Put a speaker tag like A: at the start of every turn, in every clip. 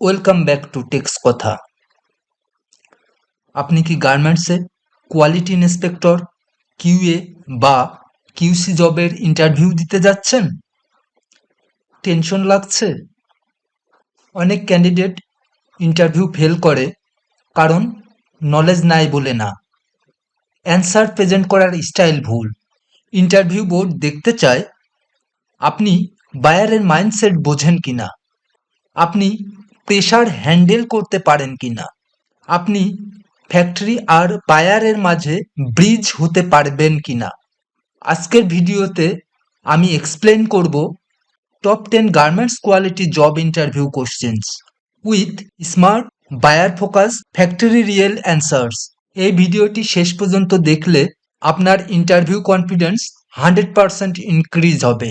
A: Welcome back to text কথা আপনি কি গার্মেন্টসে কোয়ালিটি ইন্সপেক্টর কিউএ বা কিউসি জবের ইন্টারভিউ দিতে যাচ্ছেন? টেনশন লাগছে? অনেক ক্যান্ডিডেট ইন্টারভিউ ফেল করে, কারণ নলেজ নাই বলে না। অ্যান্সার প্রেজেন্ট করার স্টাইল ভুল। ইন্টারভিউ বোর্ড দেখতে চায়, আপনি বায়ারের মাইন্ডসেট বোঝেন কি না আপনি প্রেশার হ্যান্ডেল করতে পারেন কি না আপনি ফ্যাক্টরি আর বায়ারের মাঝে ব্রিজ হতে পারবেন কি না আজকের ভিডিওতে আমি এক্সপ্লেন করব top ten garments quality job interview questions with smart buyer focus factory real answers এই ভিডিওটি শেষ পর্যন্ত দেখলে আপনার interview confidence hundred percent increase হবে।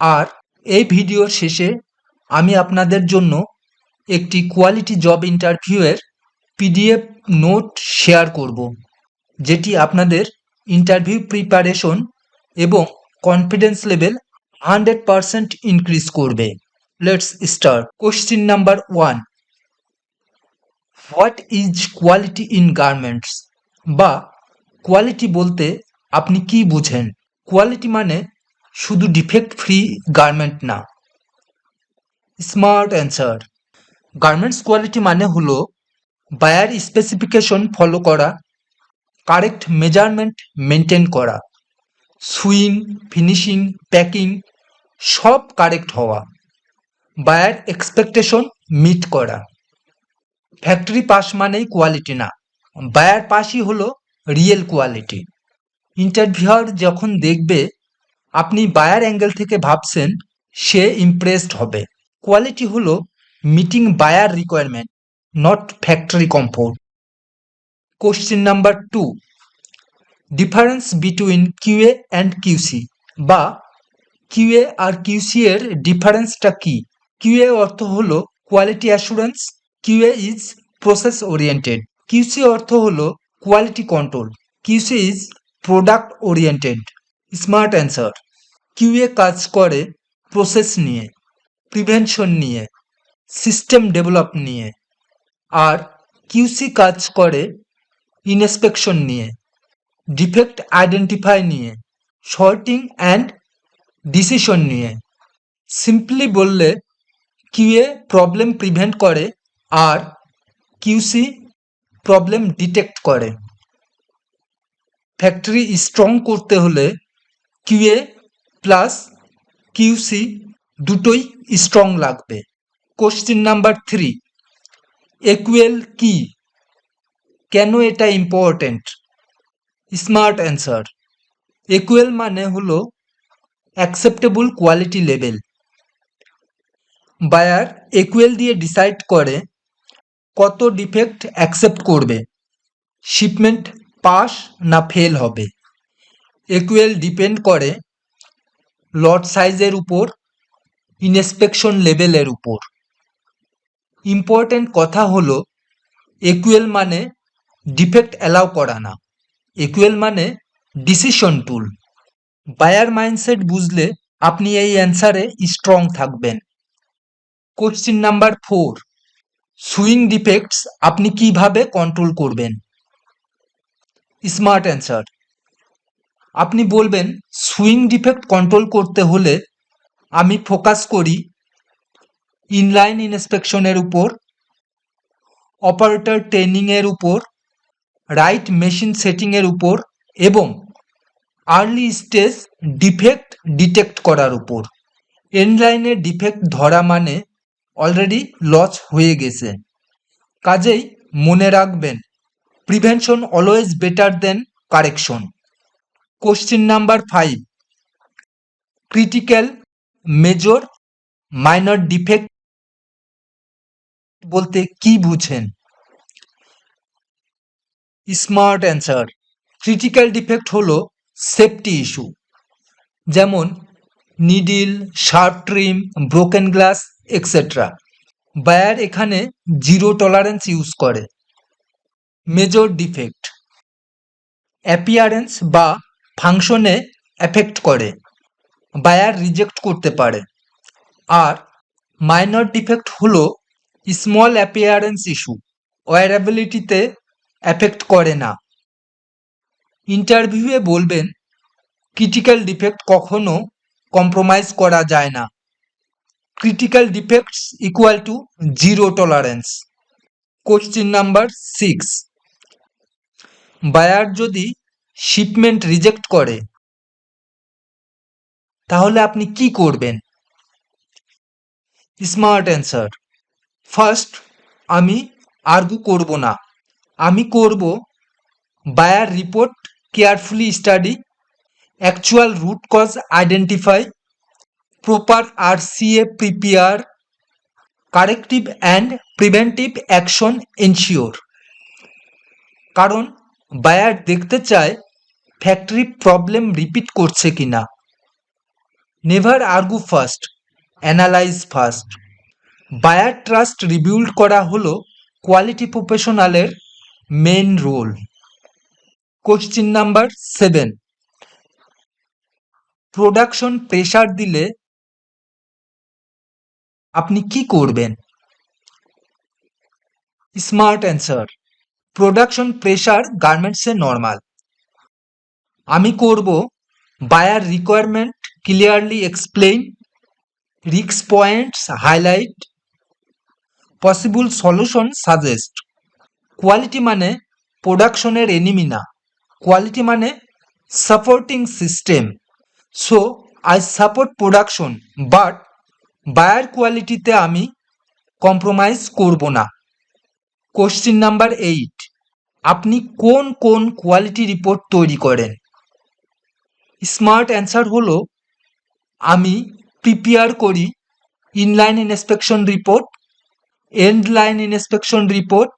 A: আর এই ভিডিওর শেষে আমি আপনাদের জন্য একটি কোয়ালিটি জব ইন্টারভিউয়ের পিডিএফ নোট শেয়ার করব, যেটি আপনাদের ইন্টারভিউ প্রিপারেশন এবং confidence level hundred percent increase করবে। Let's start question number one what is quality in garments বা কোয়ালিটি বলতে আপনি কি বুঝেন? কোয়ালিটি মানে শুধু ডিফেক্ট ফ্রি গার্মেন্ট না। স্মার্ট অ্যান্সার গার্মেন্টস কোয়ালিটি মানে হলো বায়ার স্পেসিফিকেশন ফলো করা কারেক্ট মেজারমেন্ট মেনটেন করা সুইং ফিনিশিং প্যাকিং সব কারেক্ট হওয়া বায়ার এক্সপেকটেশন মিট করা। ফ্যাক্টরি পাস মানেই কোয়ালিটি না বায়ার পাসই হলো রিয়েল কোয়ালিটি ইন্টারভিউয়ার যখন দেখবে আপনি বায়ার অ্যাঙ্গেল থেকে ভাবছেন, সে ইমপ্রেসড হবে। কোয়ালিটি হলো meeting buyer requirement not factory comfort question number two difference between QA and QC বা কিউএ আর কিউসি এর ডিফারেন্সটা কি? কিউএ অর্থ হল quality assurance QA is process oriented QC অর্থ হলো quality control QC is product oriented smart answer QA কাজ করে প্রসেস নিয়ে প্রিভেনশন নিয়ে সিস্টেম ডেভেলপ নিয়ে আর কিউসি কাজ করে ইনস্পেকশন নিয়ে ডিফেক্ট আইডেন্টিফাই নিয়ে শর্টিং অ্যান্ড ডিসিশন নিয়ে। সিম্পলি বললে কিউএ প্রবলেম প্রিভেন্ট করে আর কিউসি প্রবলেম ডিটেক্ট করে। ফ্যাক্টরি স্ট্রং করতে হলে কিউএ প্লাস কিউসি দুটোই স্ট্রং লাগবে। কোশ্চিন নাম্বার থ্রি একুয়েল কি কেন এটা ইম্পর্টেন্ট স্মার্ট অ্যান্সার একুয়েল মানে হলো acceptable quality level buyer AQL দিয়ে ডিসাইড করে কত ডিফেক্ট অ্যাকসেপ্ট করবে। শিপমেন্ট পাস না ফেল হবে? একুয়েল ডিপেন্ড করে লট সাইজের উপর ইনস্পেকশন লেভেলের উপর। ইম্পর্টেন্ট কথা হলো একুয়েল মানে ডিফেক্ট অ্যালাউ করা না। একুয়েল মানে ডিসিশন টুল বায়ার মাইন্ডসেট বুঝলে আপনি এই অ্যান্সারে স্ট্রং থাকবেন। Question number four sewing defects আপনি কীভাবে কন্ট্রোল করবেন? স্মার্ট অ্যান্সার আপনি বলবেন সুইং ডিফেক্ট কন্ট্রোল করতে হলে আমি ফোকাস করি ইনলাইন ইন্সপেকশনের উপর অপারেটর ট্রেনিংয়ের উপর রাইট মেশিন সেটিংয়ের উপর এবং আর্লি স্টেজ ডিফেক্ট ডিটেক্ট করার উপর। এনলাইনে ডিফেক্ট ধরা মানে অলরেডি লস হয়ে গেছে। কাজেই মনে রাখবেন prevention always better than correction question number five critical major minor defect বলতে কি বুঝেন? Smart answer. ক্রিটিক্যাল ডিফেক্ট হলো সেফটি ইস্যু। যেমন, needle, sharp trim, broken glass extra buyer এখানে জিরো টলারেন্স ইউজ করে। Major defect. অ্যাপিয়ারেন্স বা ফাংশনে effect করে। বায়ার রিজেক্ট করতে পারে। আর মাইনর ডিফেক্ট হলো স্মল অ্যাপিয়ারেন্স ইস্যু ওয়ারাবিলিটিতে অ্যাফেক্ট করে না। ইন্টারভিউয়ে বলবেন ক্রিটিক্যাল ডিফেক্ট কখনো কম্প্রোমাইজ করা যায় না। Critical defects equal to zero tolerance question number six buyer যদি শিপমেন্ট রিজেক্ট করে, তাহলে আপনি কি করবেন? স্মার্ট অ্যান্সার ফার্স্ট আমি আর্গু করব না। আমি করব buyer report carefully study actual root cause identify proper R CA prepare corrective and preventive action ensure কারণ বায়ার দেখতে চায় ফ্যাক্টরি প্রবলেম রিপিট করছে কিনা। Never argue first analyze first buyer trust rebuild করা হলো quality প্রফেশনালের main role. Question number seven. Production pressure দিলে আপনি কি করবেন? Smart answer. প্রোডাকশন প্রেশার গার্মেন্টসে নর্মাল। আমি করব বায়ার রিকোয়ারমেন্ট ক্লিয়ারলি এক্সপ্লেইন, রিক্স points highlight possible solution suggest quality মানে প্রোডাকশনের এনিমি না কোয়ালিটি মানে supporting system so I support production but buyer কোয়ালিটিতে আমি কম্প্রোমাইজ করব না। কোশ্চিন নাম্বার এইট আপনি কোন কোন কোয়ালিটি রিপোর্ট তৈরি করেন? স্মার্ট অ্যান্সার হলো, আমি প্রিপেয়ার করি inline inspection report end line inspection report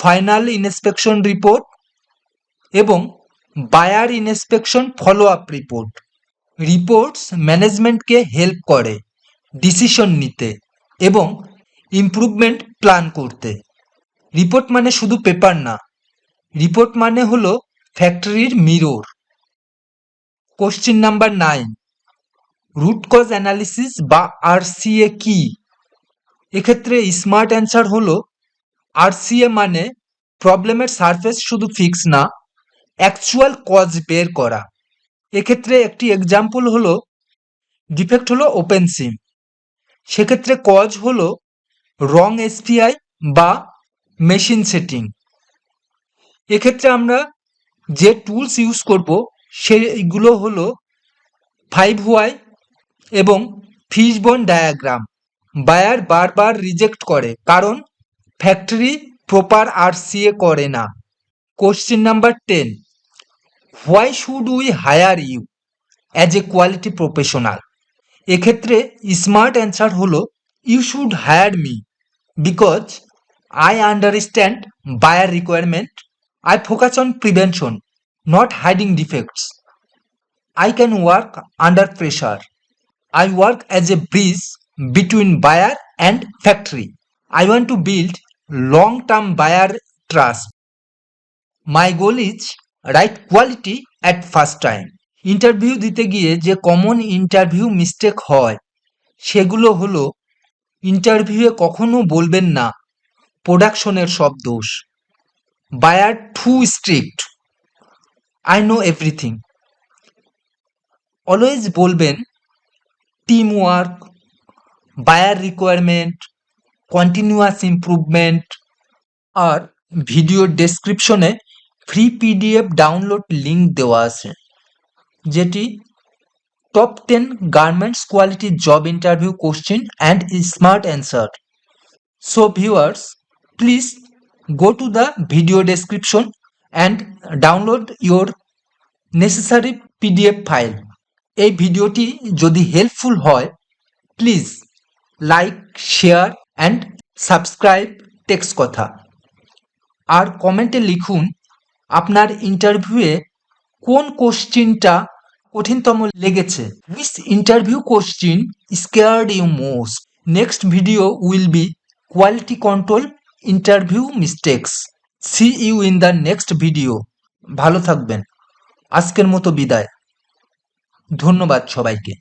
A: final inspection report এবং buyer inspection follow up report reports ম্যানেজমেন্টকে help করে ডিসিশন নিতে এবং ইমপ্রুভমেন্ট প্ল্যান করতে। রিপোর্ট মানে শুধু পেপার না রিপোর্ট মানে হলো ফ্যাক্টরির mirror question number nine root cause analysis বা আরসিএ কি? এক্ষেত্রে স্মার্ট অ্যান্সার হলো আরসিএ মানে প্রবলেমের সারফেস শুধু ফিক্স না অ্যাকচুয়াল কজ বের করা। এক্ষেত্রে একটি এক্সাম্পল হলো ডিফেক্ট হলো ওপেন সিম সেক্ষেত্রে কজ হলো রং এসপিআই বা মেশিন সেটিং এক্ষেত্রে আমরা যে টুলস ইউজ করব, সেইগুলো হলো ফাইভ ওয়াই এবং ফিশবোন ডায়াগ্রাম বায়ার বারবার রিজেক্ট করে, কারণ ফ্যাক্টরি প্রপার আরসিএ করে না। Question number ten why should we hire you as a quality professional এক্ষেত্রে স্মার্ট অ্যান্সার হলো you should hire me because I understand buyer requirement I focus on prevention not hiding defects I can work under pressure I work as a bridge between buyer and factory. I want to build long term buyer trust. My goal is right quality at first time. Interview দিতে গিয়ে যে common interview mistake হয়, সেগুলো হলো ইন্টারভিউয়ে কখনো বলবেন না প্রোডাকশনের সব দোষ buyer too strict I know everything always বলবেন team work buyer requirement continuous improvement আর ভিডিও ডেসক্রিপশনে ফ্রি পিডিএফ ডাউনলোড লিঙ্ক দেওয়া আছে, যেটি top ten garments quality job interview question and smart answer so viewers please go to the video description and download your necessary pdf file. এই ভিডিওটি যদি helpful হয় please like share and subscribe text কথা আর কমেন্টে লিখুন আপনার ইন্টারভিউয়ে কোন কোশ্চিনটা কঠিনতম লেগেছে। Which interview question scared you most next video will be quality control interview mistakes see you in the next video ভালো থাকবেন। আজকের মতো বিদায়। ধন্যবাদ সবাইকে।